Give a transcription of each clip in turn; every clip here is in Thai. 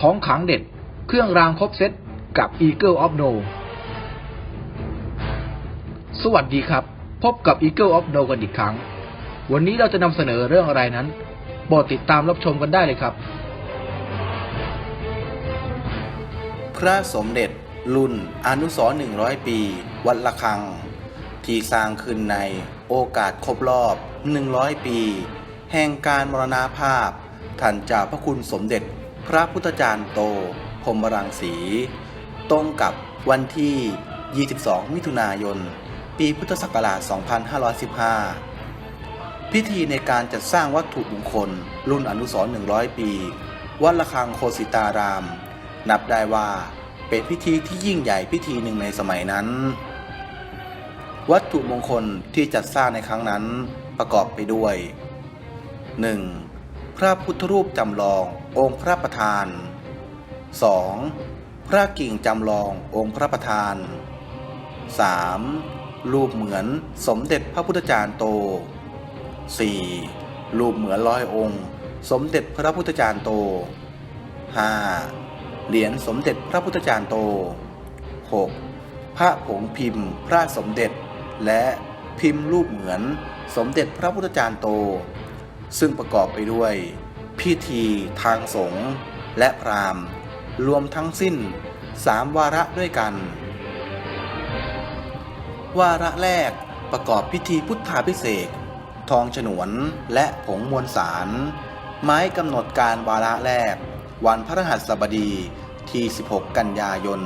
ของขังเด็ด เครื่องรางครบเซตกับ Eagle of No สวัสดีครับ พบกับ Eagle of No กันอีกครั้ง วันนี้เราจะนำเสนอเรื่องอะไรนั้นโปรดติดตามรับชมกันได้เลยครับ พระสมเด็จรุ่นอนุสร์100 ปี วัดละคัง ที่สร้างขึ้นในโอกาสครบรอบ 100 ปี แห่งการมรณาภาพท่านเจ้าพระคุณสมเด็จ พระพุทธจารย์โตพรมรังสี ตรงกับวันที่ 22 มิถุนายน ปีพุทธศักราช 2515 พิธีในการจัดสร้างวัตถุมงคล รุ่นอนุสรณ์100 ปี วัดละคังโคสิตาราม นับได้ว่าเป็นพิธีที่ยิ่งใหญ่พิธีหนึ่งในสมัยนั้น วัตถุมงคลที่จัดสร้างในครั้งนั้นประกอบไปด้วย 1. พระพุทธรูปจำลอง องค์พระประธาน 2. พระกิ่งจำลององค์พระประธาน 3. รูปเหมือนสมเด็จพระพุทธจารย์โต 4. รูปเหมือนร้อยองค์ สมเด็จพระพุทธจารย์โต 5. เหรียญสมเด็จพระพุทธจารย์โต 6. พระผงพิมพ์พระสมเด็จ และพิมพ์รูปเหมือนสมเด็จพระพุทธจารย์โต ซึ่งประกอบไปด้วย พิธีทางสงฆ์และพราหมณ์ รวมทั้งสิ้นสามวาระด้วยกัน วาระแรกประกอบพิธีพุทธาพิเศษทองฉนวนและผงมวลสาร ไม้กำหนดการวาระแรก วันพระหัสบดีที่ 16 กันยายน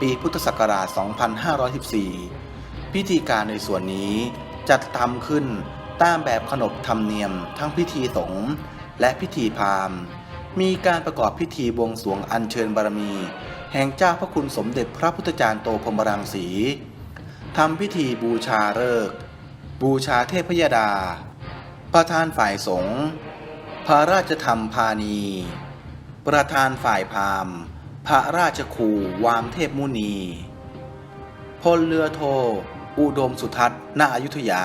ปีพุทธศักราช 2514 พิธีการในส่วนนี้จัดทำขึ้นตามแบบขนบธรรมเนียมทั้งพิธีสงฆ์ และพิธีพราหมณ์ มีการประกอบพิธีบวงสรวงอัญเชิญบารมี แห่งเจ้าพระคุณสมเด็จพระพุทธจารย์โตพรมรังสีทำพิธีบูชาฤกษ์บูชาเทพยดา ประธานฝ่ายสงฆ์พระราชธรรมพาณี ประธานฝ่ายพราหมณ์ พระราชครูวามเทพมุนี พลเรือโท อุดมสุทัศน์ณอยุธยา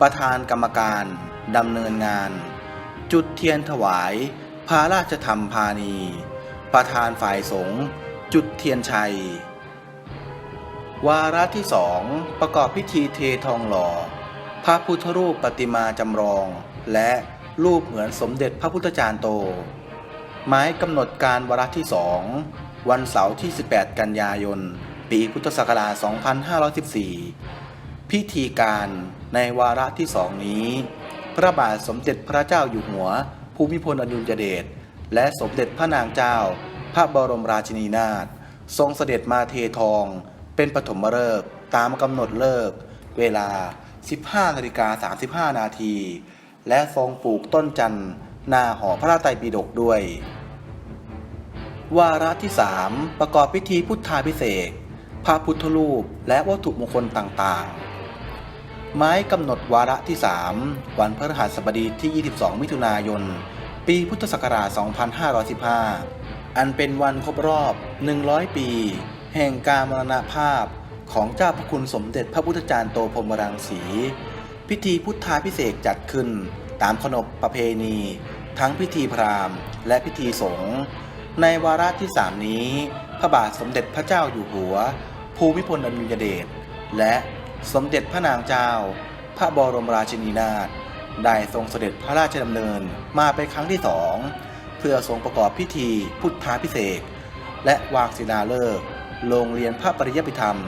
ประธานกรรมการดำเนินงาน จุดเทียนถวายพระราชธรรมพาณี ประธานฝ่ายสงฆ์จุดเทียนชัย วาระที่สองประกอบพิธีเททองหล่อ พระพุทธรูปปฏิมาจำลอง และรูปเหมือนสมเด็จพระพุทธจารย์โต หมายกำหนดการวาระที่สองวันเสาร์ที่ 18 กันยายน ปีพุทธศักราช 2514 พิธีการในวาระที่สองนี้ พระบาทสมเด็จพระเจ้าอยู่หัว ภูมิพลอดุลยเดชและสมเด็จพระนางเจ้า พระบรมราชินีนาถทรงเสด็จมาเททอง เป็นปฐมฤกษ์ตามกำหนดเลิกเวลา 15นาฬิกา35 นาที และทรงปลูกต้นจันทร์หน้าหอพระไตรปิฎกด้วย วาระที่ 3 ประกอบพิธีพุทธาพิเศษพระพุทธรูปและวัตถุมงคลต่างๆ ไม้กำหนดวาระที่ 3 วันพฤหัสบดีที่ 22 มิถุนายน ปีพุทธศักราช 2515 อันเป็นวันครบรอบ 100 ปี แห่งการมรณภาพของเจ้าพระคุณสมเด็จพระพุทธจารย์โตพรมรังสี พิธีพุทธาพิเศษจัดขึ้นตามขนบประเพณี ทั้งพิธีพราหมณ์ และพิธีสงฆ์ในวาระที่สามนี้ พระบาทสมเด็จพระเจ้าอยู่หัว ภูมิพลอดุลยเดชและ สมเด็จพระนางเจ้า พระบรมราชินีนาถได้ทรงเสด็จพระราชดำเนินมาเป็นครั้งที่สองเพื่อทรงประกอบพิธีพุทธาพิเศษและวางศิลาฤกษ์โรงเรียนพระปริยติธรรม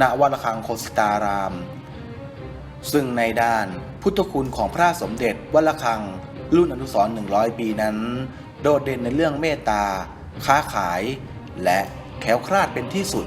ณวัดระฆังโคสิตาราม ซึ่งในด้านพุทธคุณของพระสมเด็จวัดระฆังรุ่นอนุสรณ์100 ปีนั้น โดดเด่นในเรื่องเมตตา ค้าขาย และแคล้วคลาดเป็นที่สุด